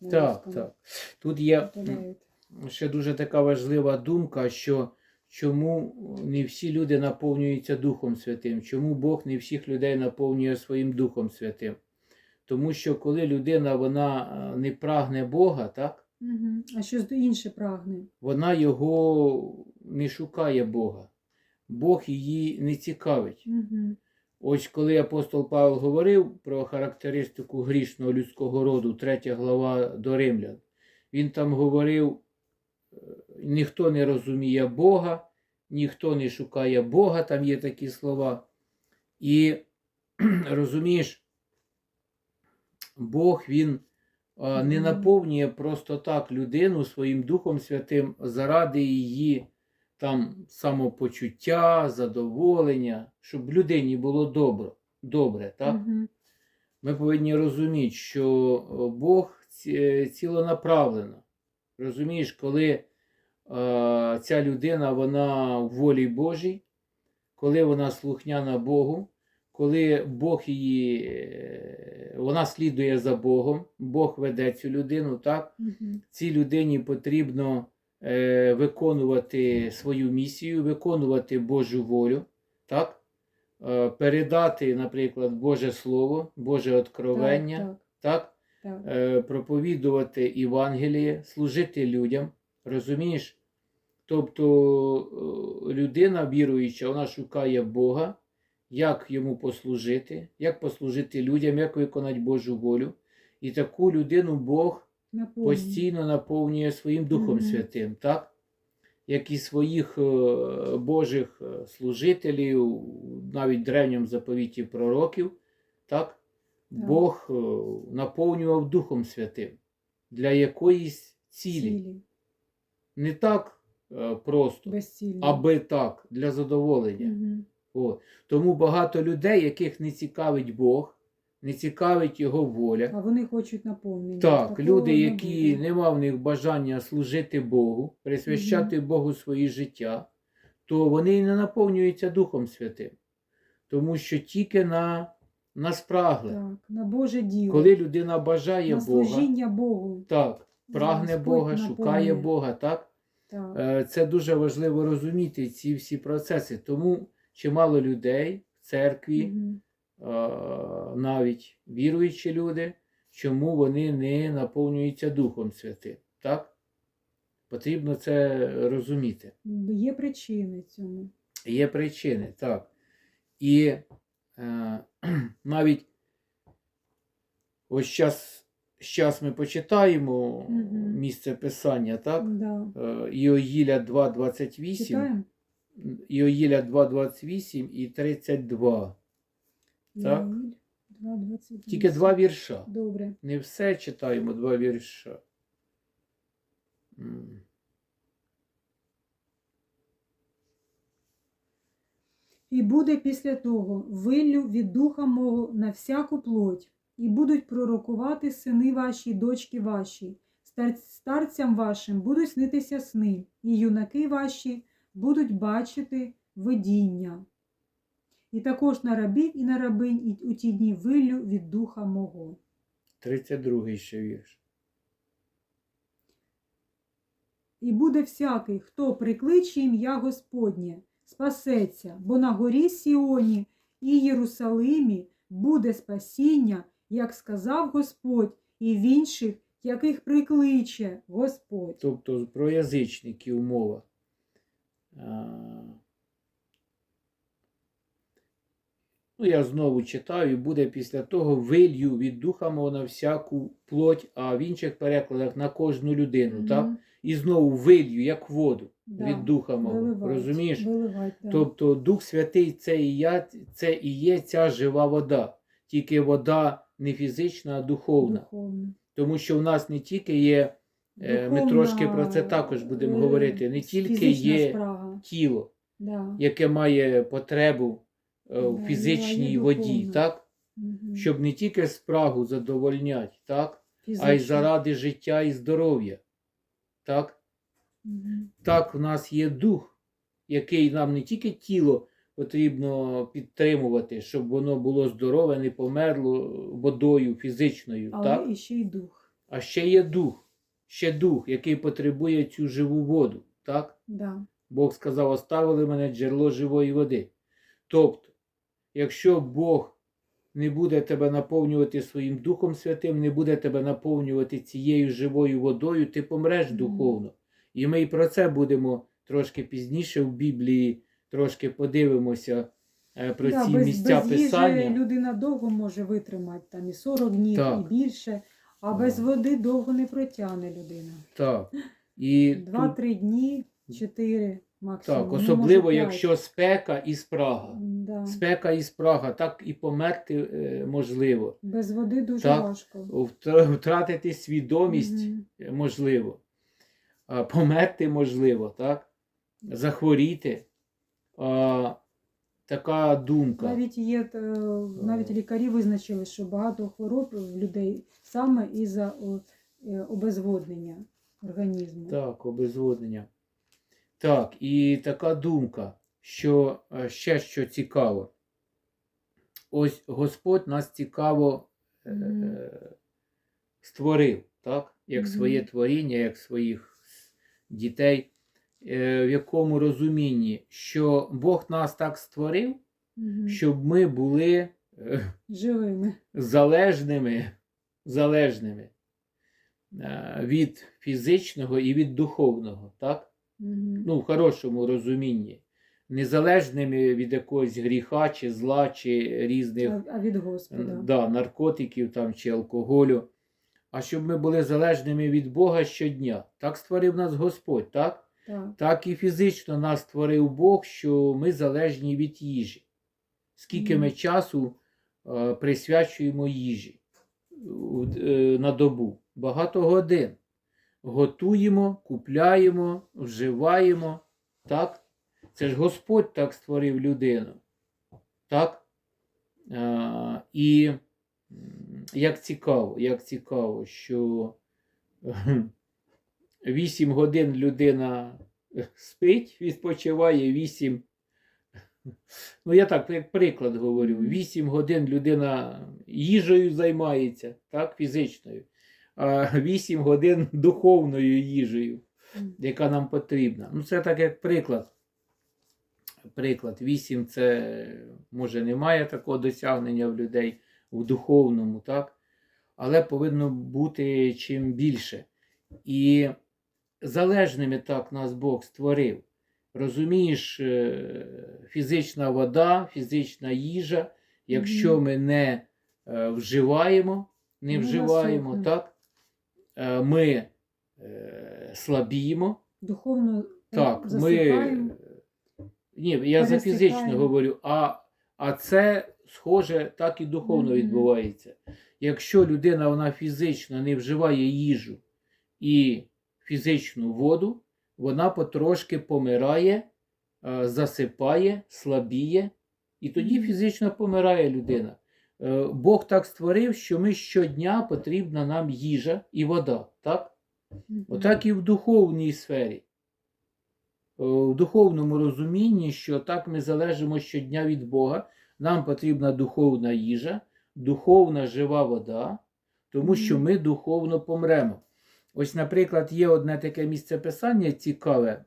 на Так, так. Тут є Повторяють. ще дуже така важлива думка, що чому не всі люди наповнюються Духом Святим, чому Бог не всіх людей наповнює своїм Духом Святим. Тому що коли людина вона е, не прагне Бога, так, Мгм. А щось інше прагне. вона його не шукає Бога. Бог її не цікавить. Угу. Ось коли апостол Павел говорив про характеристику грішного людського роду, 3 глава до римлян, він там говорив: е, ніхто не розуміє Бога, ніхто не шукає Бога, там є такі слова. І розумієш, Бог він не наповнює просто так людину своїм Духом Святим заради її там самопочуття, задоволення, щоб людині було добре. добре так? Угу. Ми повинні розуміти, що Бог ці- цілонаправлено. Розумієш, коли е, ця людина вона в волі Божій, коли вона слухняна Богу, коли Бог її, е, вона слідує за Богом, Бог веде цю людину, так? Угу. цій людині потрібно е, виконувати свою місію, виконувати Божу волю, так? Е, передати, наприклад, Боже Слово, Боже откровення, так? Так, так. Е, проповідувати Євангеліє, служити людям. Розумієш? Тобто е, людина віруюча, вона шукає Бога, як йому послужити, як послужити людям, як виконати Божу волю. І таку людину Бог Наповнює. постійно наповнює своїм Духом Мгм. Святим, так? Як і своїх е, Божих е, служителів, навіть в древньому заповіті пророків, так? Бог е, наповнював Духом Святим для якоїсь цілі. Цілі. Не так просто, Безцільні. аби так, для задоволення. Мгм. О. Тому багато людей, яких не цікавить Бог, не цікавить Його воля. А вони хочуть наповнення. Так, Такого люди, які буде. нема в них бажання служити Богу, присвящати Богу свої життя, то вони і не наповнюються Духом Святим. Тому що тільки на, на спрагле. Так, на Боже діло. Коли людина бажає на Бога, служіння Богу. так, прагне Господь Бога, наповнює. шукає Бога, так? Так. Е, Це дуже важливо розуміти ці всі процеси. Тому чимало людей в церкві, Мгм. Е, навіть віруючі люди, чому вони не наповнюються Духом Святим. Так? Потрібно це розуміти. Є причини цьому. Є причини, так. І е, навіть ось зараз, зараз ми почитаємо Мгм. місце писання, так? Да. Е, Іоїля 2,28. Читаємо? Іоїля 2,28 і 32. Так. Іоїль 2:28. Тільки два вірша. Добре. Не все читаємо, два вірша. І буде після того виллю від духа мого на всяку плоть, і будуть пророкувати сини ваші, дочки ваші, старцям вашим будуть снитися сни, і юнаки ваші будуть бачити видіння. І також на рабів і на рабинь і у ті дні виллю від духа мого. 32 ще вірш. І буде всякий, хто прикличе ім'я Господнє, спасеться, бо на горі Сіоні і Єрусалимі буде спасіння, як сказав Господь, і в інших, яких прикличе Господь. Тобто про язичників мова. А, Ну, я знову читаю, і буде після того вилью від духа мого на всяку плоть, а в інших перекладах на кожну людину. так? І знову вилью, як воду Да, від духа мого. виливать, Розумієш? Виливать, да. Тобто Дух Святий це і, я, це і є ця жива вода, тільки вода не фізична, а духовна. Духовно. Тому що в нас не тільки є, е, ми трошки про це також будемо е, говорити, не тільки є спрага. тіло, Да. яке має потребу в фізичній воді, так? Щоб не тільки спрагу задовольнять, так? а й заради життя і здоров'я. Так? Так в нас є дух, який нам не тільки тіло потрібно підтримувати, щоб воно було здорове, не померло водою фізичною, Але так? і ще й дух. А ще є дух, ще дух, який потребує цю живу воду. Так? Да. Бог сказав, оставили мене джерело живої води. Тобто, якщо Бог не буде тебе наповнювати своїм Духом Святим, не буде тебе наповнювати цією живою водою, ти помреш духовно. І ми і про це будемо трошки пізніше в Біблії, трошки подивимося е, про да, ці без, місця без їжі Писання. людина довго може витримати там і 40 днів, Так. і більше, а без води довго не протягне людина. Так. І тут- Два-три дні, чотири максимум. так, ну, особливо, якщо спека і спрага. Да. Спека і спрага, так і померти е, можливо. Без води дуже Так. важко. Втратити свідомість е, можливо. А, Померти можливо, так? Захворіти. А, така думка. Навіть є е, навіть лікарі визначили, що багато хвороб в людей саме із-за е, обезводнення організму. Так, обезводнення. Так, і така думка, що е, ще що цікаво. Ось Господь нас цікаво е, е, створив, так? Як своє творіння, як своїх дітей. Е, В якому розумінні, що Бог нас так створив, щоб ми були е, Живими. залежними, залежними е, від фізичного і від духовного, так? Ну, в хорошому розумінні. Незалежними від якогось гріха, чи зла, чи різних а, а від Господа. да, наркотиків там, чи алкоголю. А щоб ми були залежними від Бога щодня. Так створив нас Господь, так? Так. Так і фізично нас створив Бог, що ми залежні від їжі. Скільки ми часу е, присвячуємо їжі е, на добу? Багато годин. Готуємо, купляємо, вживаємо. Так? Це ж Господь так створив людину. Так? Е, і як цікаво, як цікаво, що 8 годин людина спить, відпочиває 8. Ну, я так, як приклад говорю, 8 годин людина їжею займається, так, фізичною, а 8 годин духовною їжею, яка нам потрібна. Ну, це так як приклад. Приклад, 8 це може немає такого досягнення в людей в духовному, так? Але повинно бути чим більше. І залежними так нас Бог створив. Розумієш, е, фізична вода, фізична їжа, якщо ми не е, вживаємо, не вживаємо, так, ми е, слабіємо. Духовно е, Так, ми. засипаємо. Ні, я за фізично говорю, а, а це схоже так і духовно Мгм. відбувається. Якщо людина вона фізично не вживає їжу і фізичну воду, вона потрошки помирає, е, засипає, слабіє, і тоді фізично помирає людина. Е, Бог так створив, що ми щодня потрібна нам їжа і вода. Так? Отак і в духовній сфері. Е, В духовному розумінні, що так ми залежимо щодня від Бога, нам потрібна духовна їжа, духовна жива вода, тому що ми духовно помремо. Ось, наприклад, є одне таке місце писання цікаве